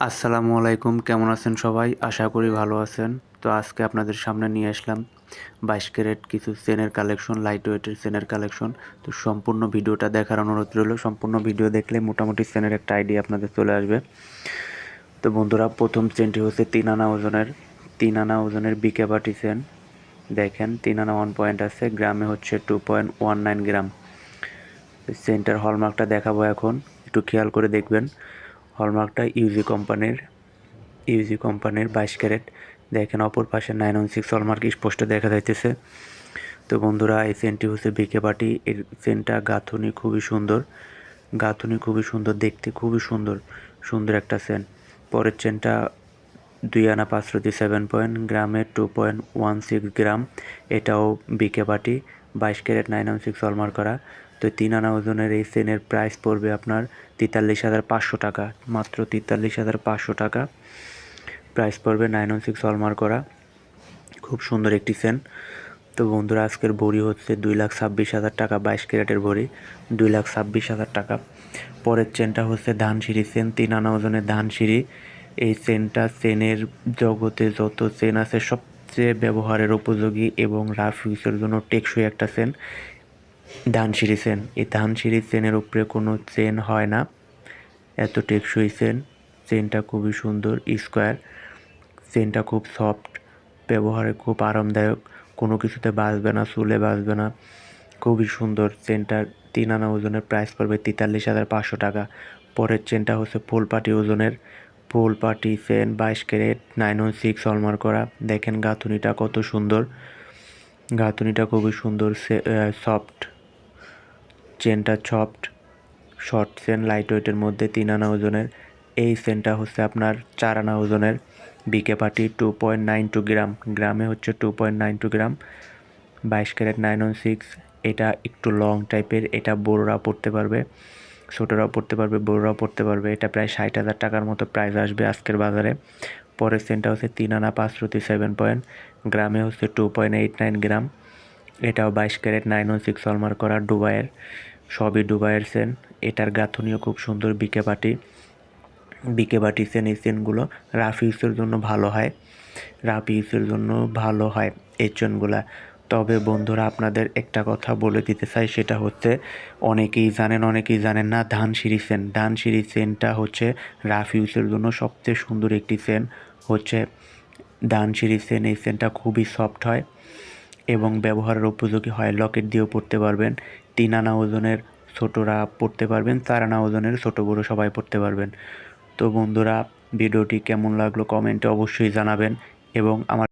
আসসালামু আলাইকুম, কেমন আছেন সবাই? আশা করি ভালো আছেন। তো আজকে আপনাদের সামনে নিয়ে আসলাম বাইশ ক্যারেট কিছু চেনের কালেকশন লাইট ওয়েটের চেনের কালেকশন। তো সম্পূর্ণ ভিডিওটা দেখার অনুরোধ রইল। সম্পূর্ণ ভিডিও দেখলে মোটামুটি চেনের একটা আইডিয়া আপনাদের চলে আসবে। তো বন্ধুরা, প্রথম চেনটি হচ্ছে তিন আনা ওজনের। তিন আনা ওজনের বিকে বাটি চেন। দেখেন তিন আনা ওয়ান পয়েন্ট আছে, গ্রামে হচ্ছে two point one nine gram. চেনটার হলমার্কটা দেখাবো এখন। একটু খেয়াল করে দেখবেন। হলমার্কটা ইউজি কোম্পানির ইউজি কোম্পানির বাইশ ক্যারেট। দেখেন অপর পাশে নাইন ওয়ান সিক্স হলমার্ক স্পষ্ট দেখা যাইতেছে। তো বন্ধুরা, এই চেনটি হচ্ছে বিকে পাটি এর চেনটা গাঁথুনি খুবই সুন্দর। গাঁথুনি খুবই সুন্দর, দেখতে খুবই সুন্দর সুন্দর একটা চেন পরের চেনটা দুই আনা পাঁচশোটি সেভেন পয়েন্ট গ্রামে two point one six gram এটাও বিকে পাটি বাইশ carat, nine one six hallmark করা। তো তিন আনা ওজনের এই চেনের প্রাইস পড়বে আপনার তেতাল্লিশ হাজার পাঁচশো টাকা, মাত্র তেতাল্লিশ হাজার পাঁচশো টাকা। প্রাইস পড়বে নাইন ওয়ান সিক্স হলমার্ক করা। খুব সুন্দর একটি চেন তো বন্ধুরা, আজকের ভরি হচ্ছে দুই লাখ ছাব্বিশ হাজার টাকা, বাইশ ক্যারেটের ভরি, দুই লাখ ছাব্বিশ হাজার টাকা। পরের চেনটা হচ্ছে ধানসিঁড়ি চেন তিন আনা ওজনের ধানসিঁড়ি। এই চেনটা চেনের জগতে যত চেন আছে, সবচেয়ে ব্যবহারের উপযোগী এবং রাফ ইউজের জন্য টেকসই একটা চেন ধানসিঁড়ি চেন এই ধানসিঁড়ি চেনের উপরে কোনো চেন হয় না। এত টেকসই চেন চেনটা খুবই সুন্দর, স্কোয়ার। চেনটা খুব সফট, ব্যবহারে খুব আরামদায়ক। কোনো কিছুতে বাঁচবে না চুলে বাঁচবে না। খুবই সুন্দর। চেনটার তিন আনা ওজনের প্রাইস পড়বে তেতাল্লিশ হাজার পাঁচশো টাকা। পরের চেনটা হচ্ছে ফুল পাটি ওজনের। ফুল পাটি চেন বাইশ carat nine one six hallmark করা। দেখেন গাঁথুনিটা কত সুন্দর। গাঁথুনিটা খুবই সুন্দর সফট। চেনটা সফট শর্ট চেন লাইট ওয়েটের মধ্যে তিন আনা ওজনের। এই চেনটা হচ্ছে আপনার চার আনা ওজনের। বিকে পাটি two point nine two gram. গ্রামে হচ্ছে two point nine two gram. বাইশ ক্যারেট নাইন ওয়ান সিক্স এটা একটু লং টাইপের এটা বড়োরা পড়তে পারবে। ছোটোরাও পড়তে পারবে, বড়োরাও পড়তে পারবে। এটা প্রায় ষাট হাজার টাকার মতো প্রাইস আসবে আজকের বাজারে। পরের সেন্টটা হচ্ছে তিন আনা পাঁচ শ্রুতি সেভেন পয়েন্ট গ্রামে হচ্ছে two point eight nine gram. এটাও বাইশ carat nine one six hallmark করা ডুবাইয়ের সবই ডুবাইয়ের সেন। এটার গাঁথনিও খুব সুন্দর বিকে বাটি। বিকে বাটি সেন, এই সেনগুলো রাফ ইউসের জন্য ভালো হয়। রাফ ইউসের জন্য ভালো হয় এই চেনগুলা। তবে বন্ধুরা, আপনাদের একটা কথা বলে দিতে চাই, সেটা হচ্ছে, অনেকেই জানেন অনেকেই জানেন না ধান সিঁড়ি সেন। ধান সিঁড়ি সেনটা হচ্ছে রাফ ইউসের জন্য সবচেয়ে সুন্দর একটি সেন। হচ্ছে ধান সিঁড়ি সেন, এই সেনটা খুবই সফট হয়। এবং ব্যবহারের উপযোগী হয়। লকেট দিয়েও পড়তে পারবেন। তিন আনা ওজনের ছোটরা পড়তে পারবেন চার আনা ওজনের ছোটো বড় সবাই পড়তে পারবেন। তো বন্ধুরা, ভিডিওটি কেমন লাগল কমেন্টে অবশ্যই জানাবেন এবং আমার